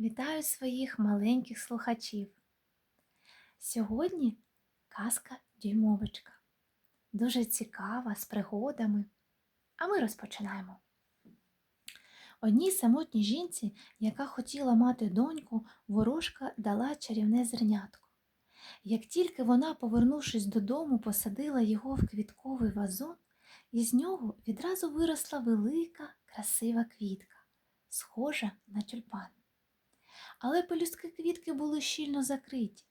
Вітаю своїх маленьких слухачів. Сьогодні казка дюймовочка. Дуже цікава, з пригодами. А ми розпочинаємо. Одній самотній жінці, яка хотіла мати доньку, ворожка дала чарівне зернятко. Як тільки вона, повернувшись додому, посадила його в квітковий вазон, із нього відразу виросла велика, красива квітка, схожа на тюльпан. Але пелюстки квітки були щільно закриті.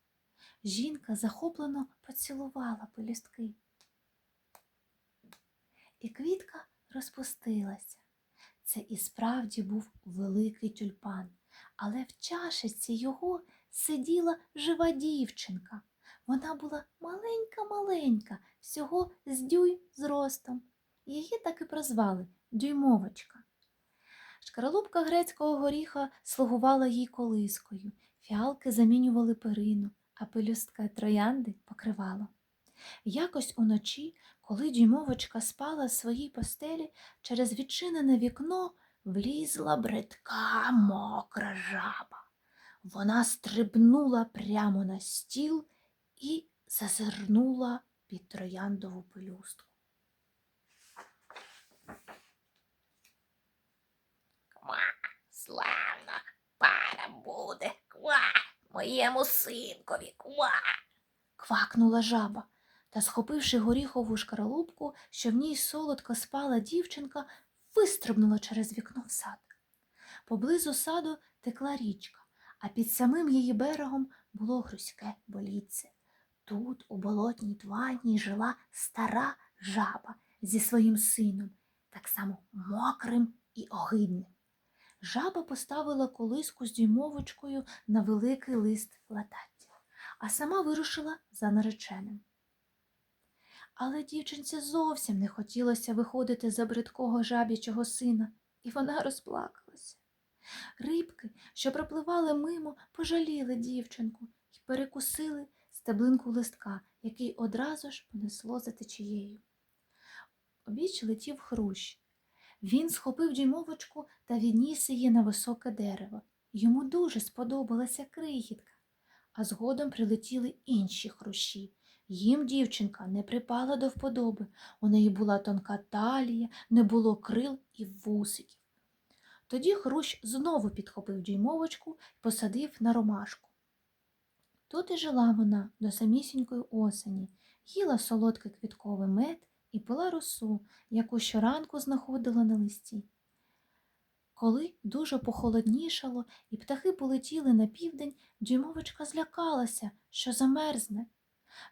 Жінка захоплено поцілувала пелюстки. І квітка розпустилася. Це і справді був великий тюльпан, але в чашечці його сиділа жива дівчинка. Вона була маленька-маленька, всього з дюйм зростом. Її так і прозвали дюймовочка. Шкаралупка грецького горіха слугувала їй колискою, фіалки замінювали перину, а пелюстка троянди покривало. Якось уночі, коли дюймовочка спала в своїй постелі, через відчинене вікно влізла бридка мокра жаба. Вона стрибнула прямо на стіл і зазирнула під трояндову пелюстку. Ква, славна пара буде. Ква, моєму синкові. Ква. квакнула жаба та, схопивши горіхову шкаралупку, що в ній солодко спала дівчинка, вистрибнула через вікно в сад. Поблизу саду текла річка, а під самим її берегом було грузьке болітце. Тут, у болотній твані, жила стара жаба зі своїм сином, так само мокрим і огидним. Жаба поставила колиску з дюймовочкою на великий лист латаття, а сама вирушила за нареченим. Але дівчинці зовсім не хотілося виходити за бридкого жаб'ячого сина, і вона розплакалася. Рибки, що пропливали мимо, пожаліли дівчинку і перекусили стеблинку листка, який одразу ж понесло за течією. Обіч летів хрущ. Він схопив дюймовочку та відніс її на високе дерево. Йому дуже сподобалася крихітка, а згодом прилетіли інші хрущі. Їм дівчинка не припала до вподоби. У неї була тонка талія, не було крил і вусиків. Тоді хрущ знову підхопив дюймовочку і посадив на ромашку. Тут і жила вона до самісінької осені, їла солодкий квітковий мед і пила росу, яку щоранку знаходила на листі. Коли дуже похолоднішало і птахи полетіли на південь, дюймовочка злякалася, що замерзне.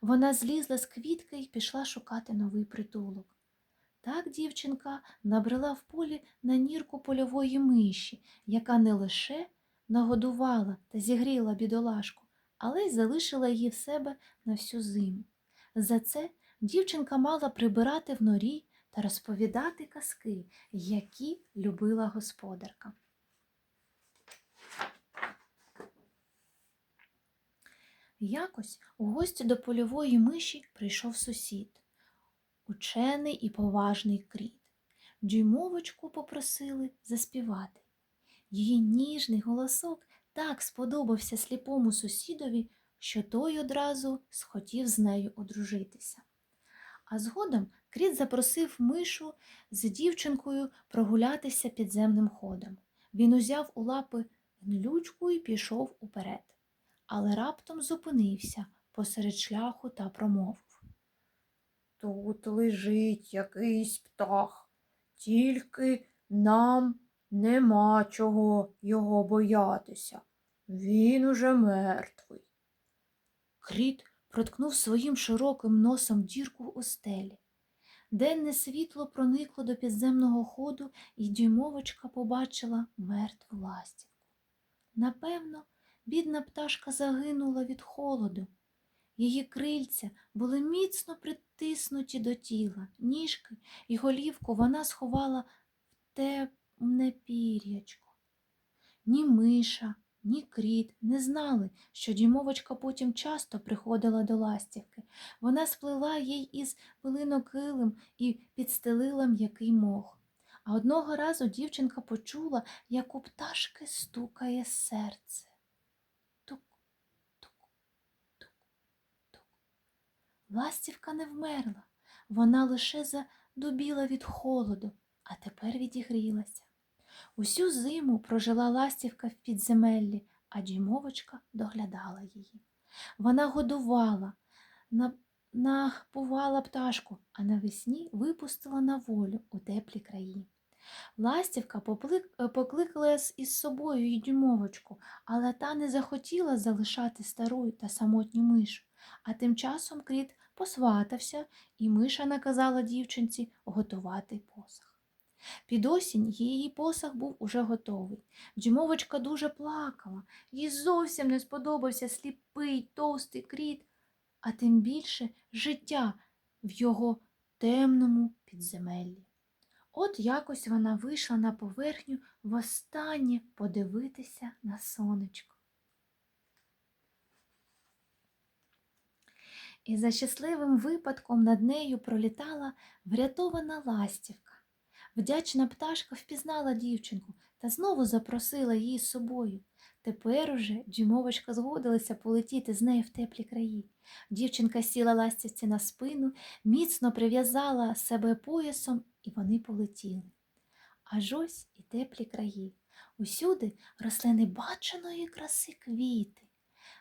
Вона злізла з квітки і пішла шукати новий притулок. Так дівчинка набрела в полі на нірку польової миші, яка не лише нагодувала та зігріла бідолашку, але й залишила її в себе на всю зиму. За це дівчинка мала прибирати в норі та розповідати казки, які любила господарка. Якось у гості до польової миші прийшов сусід, учений і поважний кріт. Дюймовочку попросили заспівати. Її ніжний голосок так сподобався сліпому сусідові, що той одразу схотів з нею одружитися. А згодом кріт запросив мишу з дівчинкою прогулятися підземним ходом. Він узяв у лапи гнилючку і пішов уперед але раптом зупинився посеред шляху та промовив. Тут лежить якийсь птах, тільки нам нема чого його боятися. Він уже мертвий. Кріт проткнув своїм широким носом дірку у стелі. Денне світло проникло до підземного ходу, і дюймовочка побачила мертву ластівку. Напевно, бідна пташка загинула від холоду. Її крильця були міцно притиснуті до тіла, ніжки і голівку вона сховала в темне пір'ячко. Ні миша, ні кріт не знали, що дімовочка потім часто приходила до ластівки. Вона сплела їй із пилинокилим і підстелила м'який мох. А одного разу дівчинка почула, як у пташки стукає серце. Тук, тук, тук, тук. Ластівка не вмерла, вона лише задубіла від холоду, а тепер відігрілася. Усю зиму прожила ластівка в підземеллі, а дюймовочка доглядала її. Вона годувала, напувала пташку, а навесні випустила на волю у теплі краї. Ластівка покликала із собою й дюймовочку, але та не захотіла залишати стару та самотню мишу. А тим часом кріт посватався, і миша наказала дівчинці готувати посах. Під осінь її посах був уже готовий. Дюймовочка дуже плакала, їй зовсім не сподобався сліпий, товстий кріт, а тим більше життя в його темному підземеллі. От якось вона вийшла на поверхню востаннє подивитися на сонечко. І за щасливим випадком над нею пролітала врятована ластівка. Вдячна пташка впізнала дівчинку та знову запросила її з собою. Тепер уже дюймовочка згодилася полетіти з нею в теплі краї. Дівчинка сіла ластівці на спину, міцно прив'язала себе поясом, і вони полетіли. Аж ось і теплі краї. Усюди росли небаченої краси квіти.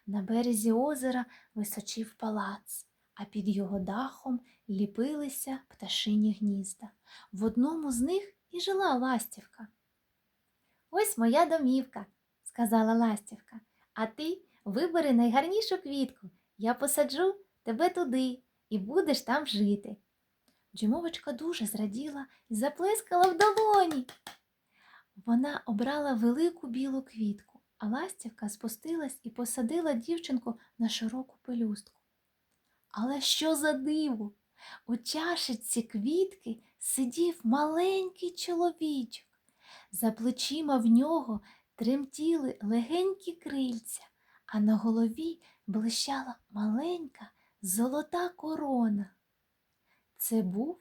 На березі озера височив палац, а під його дахом ліпилися пташині гнізда. В одному з них і жила ластівка. Ось моя домівка, сказала ластівка, а ти вибери найгарнішу квітку. Я посаджу тебе туди і будеш там жити. Дюймовочка дуже зраділа і заплескала в долоні. Вона обрала велику білу квітку, а ластівка спустилась і посадила дівчинку на широку пелюстку. Але що за диво? У чашиці квітки сидів маленький чоловічок. За плечима в нього тремтіли легенькі крильця, а на голові блищала маленька золота корона. Це був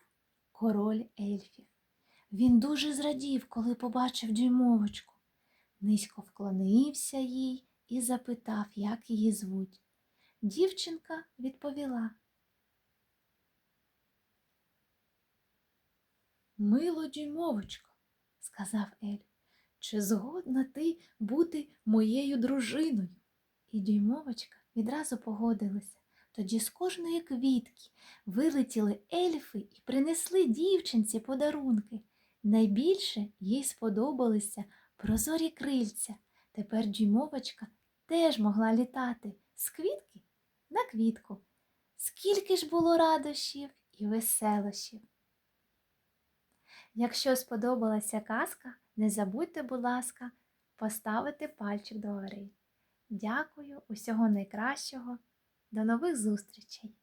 король ельфів. Він дуже зрадів, коли побачив дюймовочку. Низько вклонився їй і запитав, як її звуть. Дівчинка відповіла. Мило дюймовочко, сказав Ель, чи згодна ти бути моєю дружиною? І дюймовочка відразу погодилася. Тоді з кожної квітки вилетіли ельфи і принесли дівчинці подарунки. Найбільше їй сподобалися прозорі крильця. Тепер дюймовочка теж могла літати з квітки на квітку. Скільки ж було радощів і веселощів. Якщо сподобалася казка, не забудьте, будь ласка, поставити пальчик догори. Дякую, усього найкращого. До нових зустрічей!